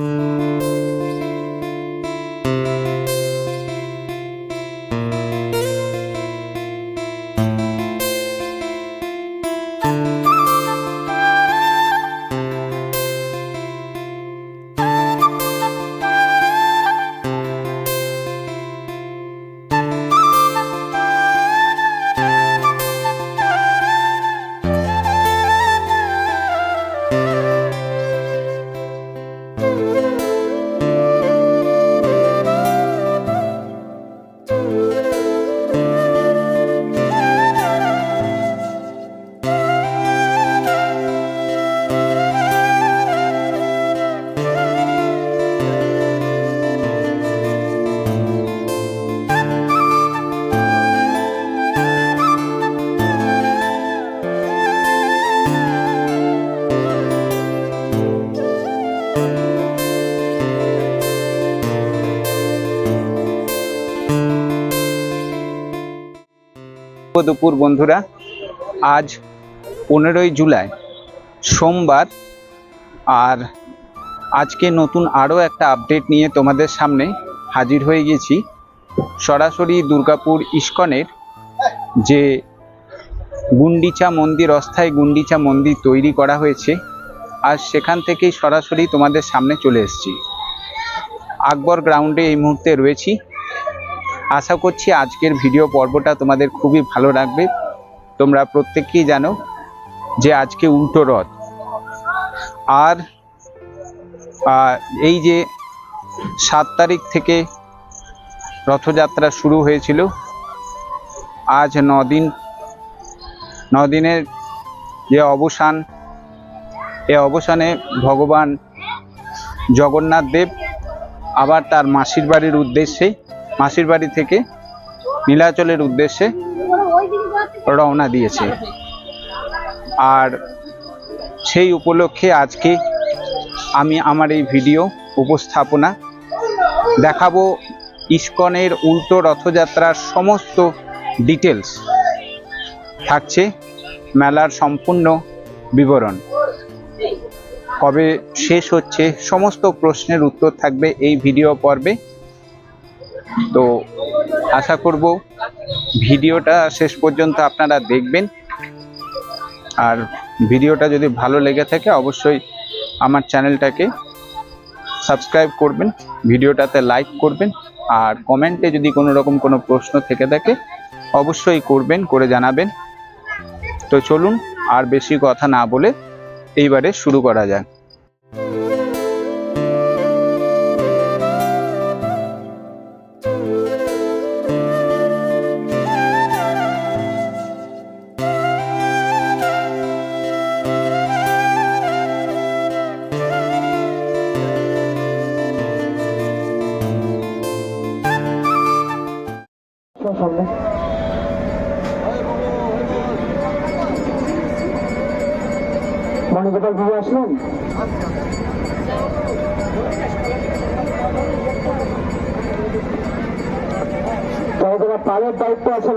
Mm-hmm. দুপুর, বন্ধুরা। আজ পনেরোই জুলাই, সোমবার। আর আজকে নতুন আরও একটা আপডেট নিয়ে তোমাদের সামনে হাজির হয়ে গেছি। সরাসরি দুর্গাপুর ইস্কনের যে গুন্ডিচা মন্দির, অস্থায়ী গুন্ডিচা মন্দির তৈরি করা হয়েছে আর সেখান থেকেই সরাসরি তোমাদের সামনে চলে এসেছি। আকবর গ্রাউন্ডে এই মুহূর্তে রয়েছি। আশা করছি আজকের ভিডিও পর্বটা তোমাদের খুবই ভালো লাগবে। তোমরা প্রত্যেকেই জানো যে আজকে উল্টো রথ। আর এই যে সাত তারিখ থেকে রথযাত্রা শুরু হয়েছিল, আজ দিন দিনের যে অবসান, এ অবসানে ভগবান জগন্নাথ দেব আবার তার মাসির বাড়ির উদ্দেশ্যে মাসির বাড়ি থেকে নীলাচলের উদ্দেশ্যে রওনা দিয়েছে। আর সেই উপলক্ষে আজকে আমি আমার এই ভিডিও উপস্থাপনা দেখাবো ইস্কনের উল্টো রথযাত্রার সমস্ত ডিটেলস থাকছে মেলার সম্পূর্ণ বিবরণ। কবে শেষ হচ্ছে সমস্ত প্রশ্নের উত্তর থাকবে এই ভিডিও পর্বে। তো আশা করব ভিডিওটা শেষ পর্যন্ত আপনারা দেখবেন। আর ভিডিওটা যদি ভালো লেগে থাকে, অবশ্যই আমার চ্যানেলটাকে সাবস্ক্রাইব করবেন, ভিডিওটাতে লাইক করবেন, আর কমেন্টে যদি কোনো রকম কোনো প্রশ্ন থেকে থাকে, অবশ্যই করবেন, করে জানাবেন। তো চলুন, আর বেশি কথা না বলে এইবারে শুরু করা যাক।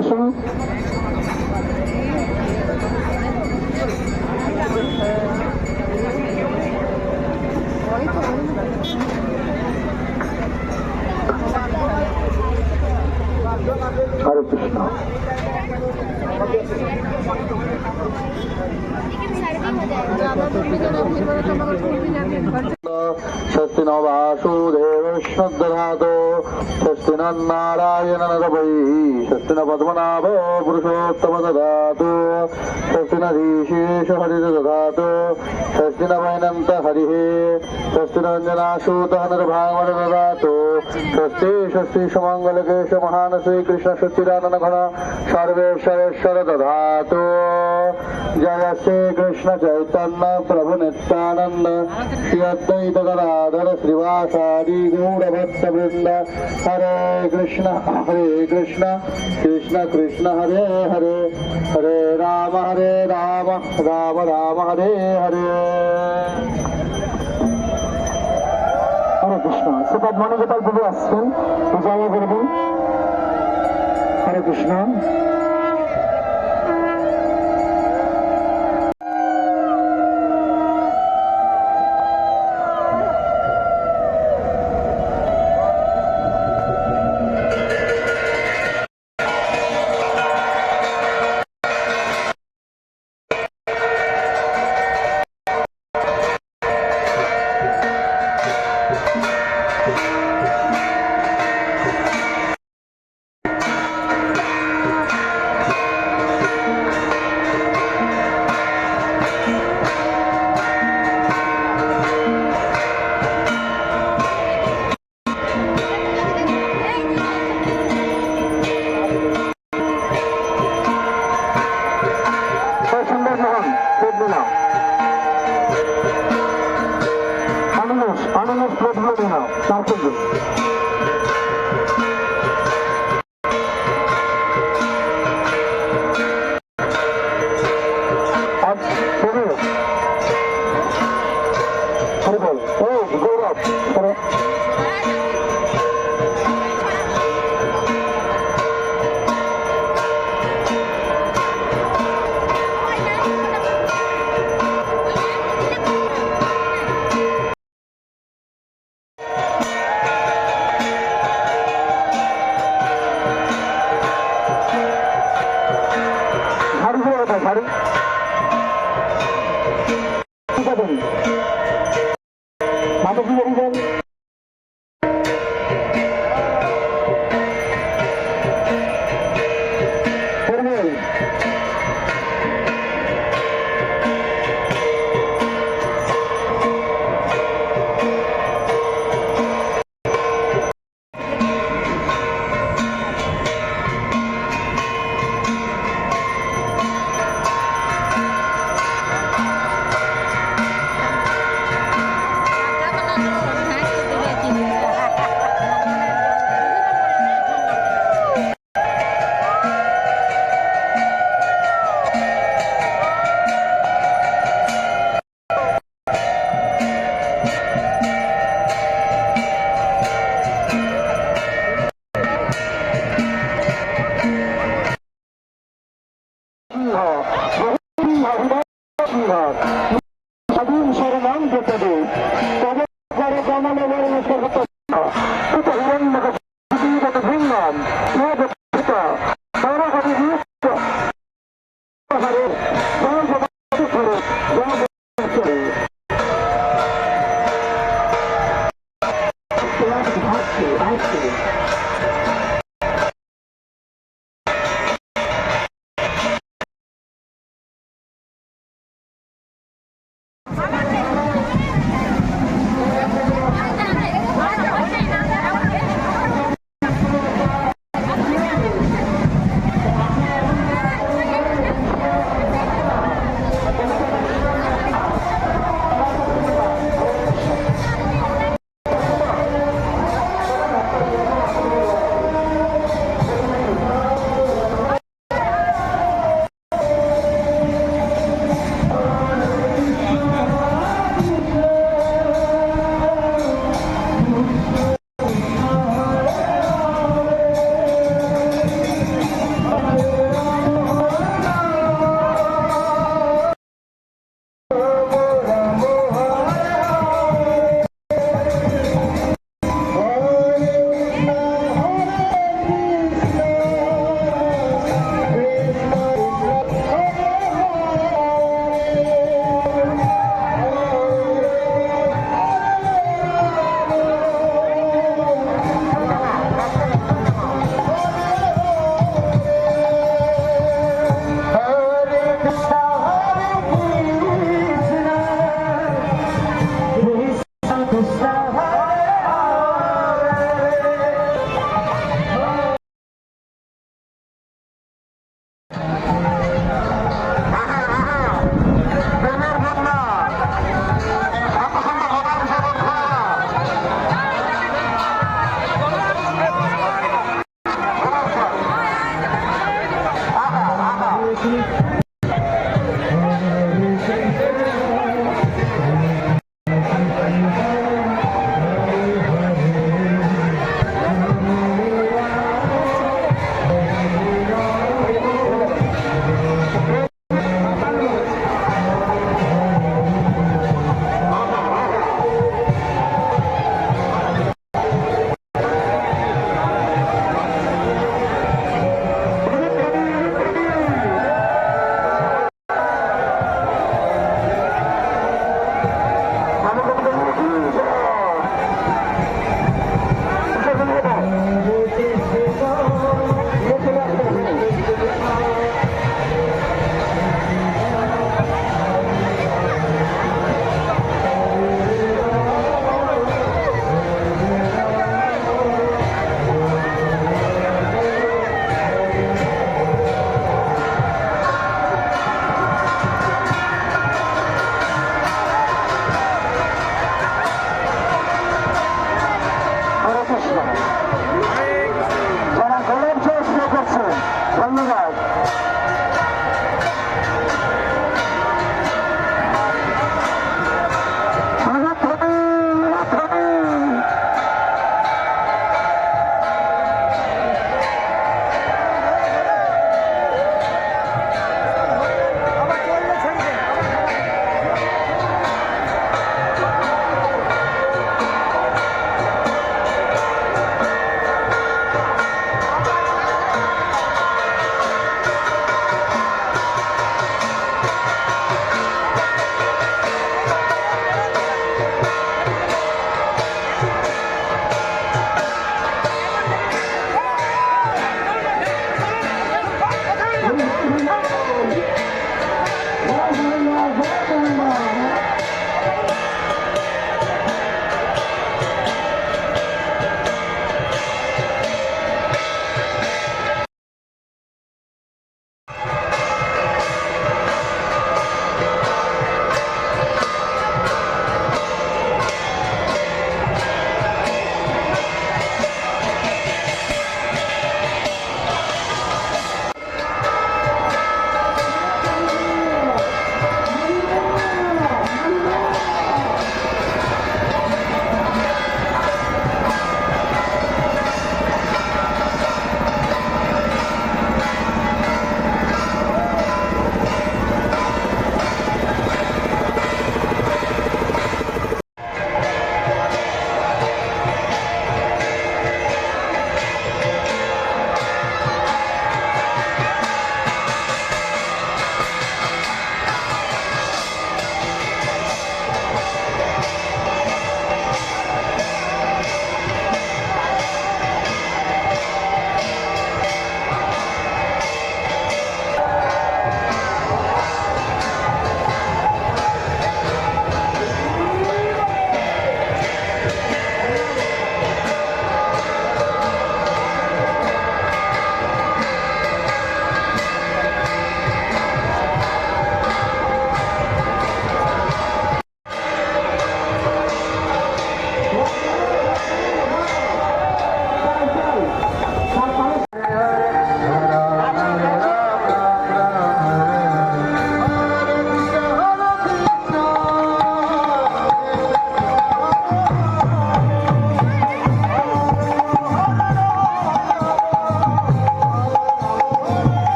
আসুন। হরে কৃষ্ণ। স্বস্তি ন বাসুদেবদধাতো স্বস্তি নারায়ণ নরবৈ স্বস্তি ন পদ্মনাভ পুরুষোত্তম দদাতু স্বস্তি ন ঋষিষ হরি দদাতু স্বস্তি ন বৈনন্ত হরি স্বস্তি নঞ্জনাসূত নির্ভাগর দদাতু স্বস্তি স্বস্তি সুমঙ্গল কেশ মহান শ্রীকৃষ্ণ সচ্চিদানন্দ ঘন সর্বেশ্বরেশ্বর দদাতু জয় হরে কৃষ্ণ হরে কৃষ্ণ কৃষ্ণ কৃষ্ণ, হরে হরে হরে রাম হরে রাম রাম রাম, হরে হরে। হরে কৃষ্ণ সেটা মনে গোপাল প্রভু আসছেন। পূজা করবেন হরে কৃষ্ণ।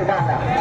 是干的。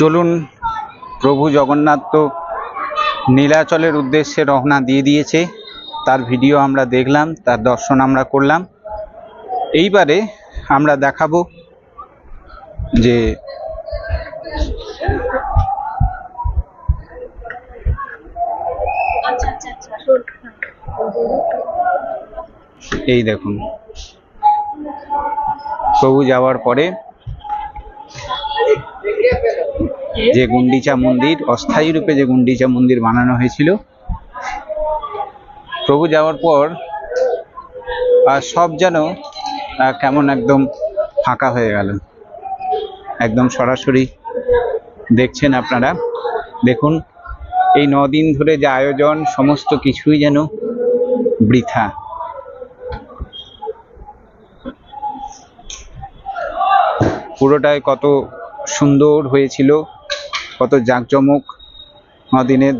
চলুন, প্রভু জগন্নাথ তো নীলাচলের উদ্দেশ্যে রওনা দিয়ে দিয়েছে। তার ভিডিও আমরা দেখলাম, তার দর্শন আমরা করলাম। এইবারে আমরা দেখাবো যে এই দেখুন, প্রভু যাওয়ার পরে যে গুন্ডিচা মন্দির, অস্থায়ী রূপে যে গুন্ডিচা মন্দির বানানো হয়েছিল। প্রভু যাওয়ার পর সব যেন কেমন একদম ফাঁকা হয়ে গেল। একদম সরাসরি দেখছেন আপনারা। দেখুন, এই দিন ধরে যে আয়োজন, সমস্ত কিছুই যেন বৃথা। পুরোটাই কত সুন্দর হয়েছিল। কত জাঁকজমক দিনের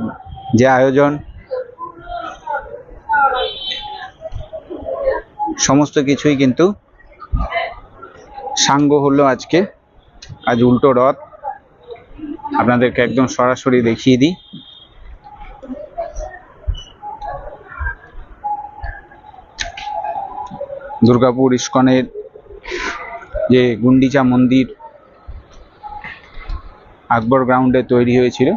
যে আয়োজন। সমস্ত কিছুই কিন্তু সাঙ্গ হলো আজকে। আজ উল্টো রথ। আপনাদেরকে একদম সরাসরি দেখিয়ে দিই। দুর্গাপুর ইস্কনের যে গুন্ডিচা মন্দির আকবর গ্রাউন্ডে তৈরি হয়েছিল।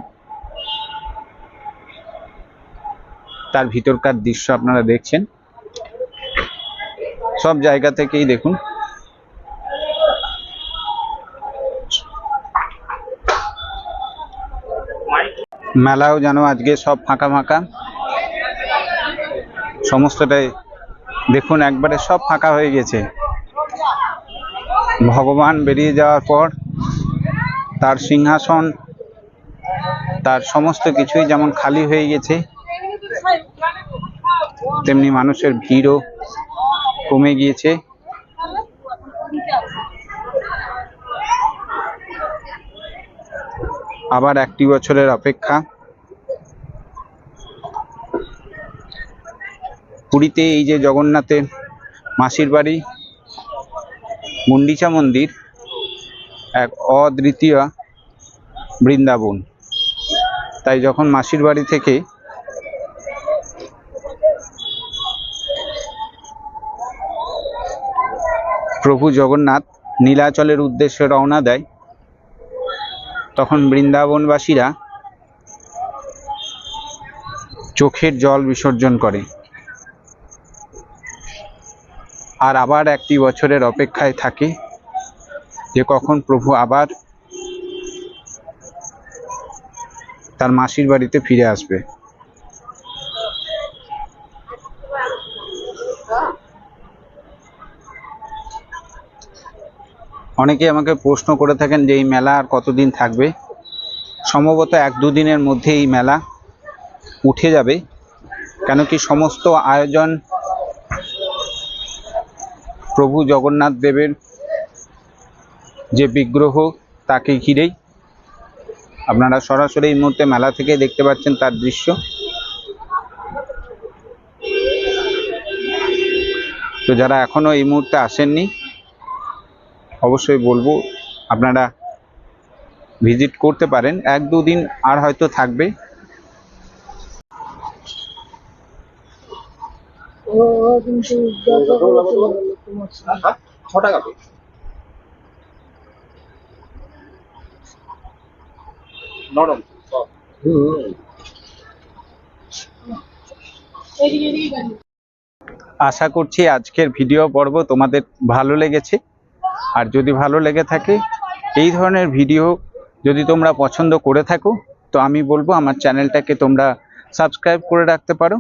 তার ভিতরকার দৃশ্য আপনারা দেখছেন। সব জায়গা থেকেই দেখুন। মেলাও যেন আজকে সব ফাঁকা ফাঁকা। সমস্তটাই দেখুন, একবারে সব ফাঁকা হয়ে গেছে। ভগবান বেরিয়ে যাওয়ার পর তার সিংহাসন, তার সমস্ত কিছুই যেমন খালি হয়ে গেছে, তেমনি মানুষের ভিড়ও কমে গিয়েছে। আবার একটি বছরের অপেক্ষা। পুরীতে এই যে জগন্নাথের মাসির বাড়ি গুন্ডিচা মন্দির এক অদ্বিতীয় বৃন্দাবন। তাই যখন মাসির বাড়ি থেকে প্রভু জগন্নাথ নীলাচলের উদ্দেশ্যে রওনা দেয়, তখন বৃন্দাবনবাসীরা চোখের জল বিসর্জন করে। আর আবার একটি বছরের অপেক্ষায় থাকে যে কখন প্রভু আবার তার মাসির বাড়িতে ফিরে আসবে। অনেকে আমাকে প্রশ্ন করে থাকেন যে এই মেলা আর কতদিন থাকবে? সম্ভবত এক দুদিনের মধ্যে এই মেলা উঠে যাবে, কেন কি সমস্ত আয়োজন প্রভু জগন্নাথ দেবের যে বিগ্রহ তাকে ঘিরেই আপনারা সরাসরি এই মুহূর্তে মেলা থেকে দেখতে পাচ্ছেন তার দৃশ্য। তো যারা এখনও এই মুহূর্তে আসেননি অবশ্যই বলব আপনারা ভিজিট করতে পারেন। এক দুদিন আর হয়তো থাকবে। আশা করছি আজকের ভিডিও পর্ব তোমাদের ভালো লেগেছে। আর যদি ভালো লেগে থাকে, এই ধরনের ভিডিও যদি তোমরা পছন্দ করে থাকো, তো আমি বলব আমার চ্যানেলটাকে তোমরা সাবস্ক্রাইব করে রাখতে পারো।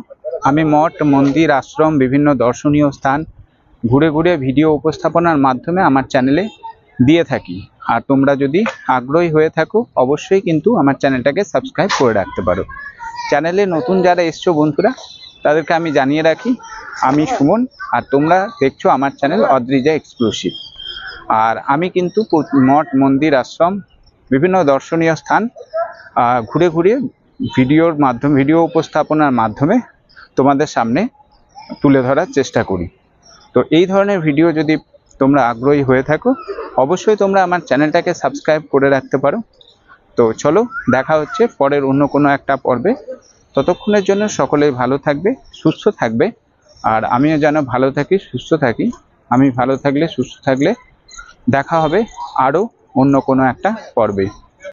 আমি মঠ, মন্দির, আশ্রম, বিভিন্ন দর্শনীয় স্থান ঘুরে ঘুরে ভিডিও উপস্থাপনার মাধ্যমে আমার চ্যানেলে দিয়ে থাকি। আর তোমরা যদি আগ্রহী হয়ে থাকো, অবশ্যই কিন্তু আমার চ্যানেলটাকে সাবস্ক্রাইব করে রাখতে পারো। চ্যানেলে নতুন যারা এসছো বন্ধুরা, তাদেরকে আমি জানিয়ে রাখি, আমি সুমন, আর তোমরা দেখছ আমার চ্যানেল অদ্রিজা এক্সক্লুসিভ। আর আমি কিন্তু মঠ, মন্দির, আশ্রম, বিভিন্ন দর্শনীয় স্থান ঘুরে ঘুরে ভিডিওর মাধ্যমে, ভিডিও উপস্থাপনার মাধ্যমে তোমাদের সামনে তুলে ধরার চেষ্টা করি। তো এই ধরনের ভিডিও যদি তোমরা আগ্রহী হয়ে থাকো। অবশ্যই তোমরা আমার চ্যানেলটাকে সাবস্ক্রাইব করে রাখতে পারো। তো চলো, দেখা হচ্ছে পরের অন্য কোনো একটা পর্বে। ততক্ষণের জন্য সকলেই ভালো থাকবে, সুস্থ থাকবে। আর আমিও যেন ভালো থাকি, সুস্থ থাকি। আমি ভালো থাকলে, সুস্থ থাকলে দেখা হবে আরও অন্য কোনো একটা পর্বে।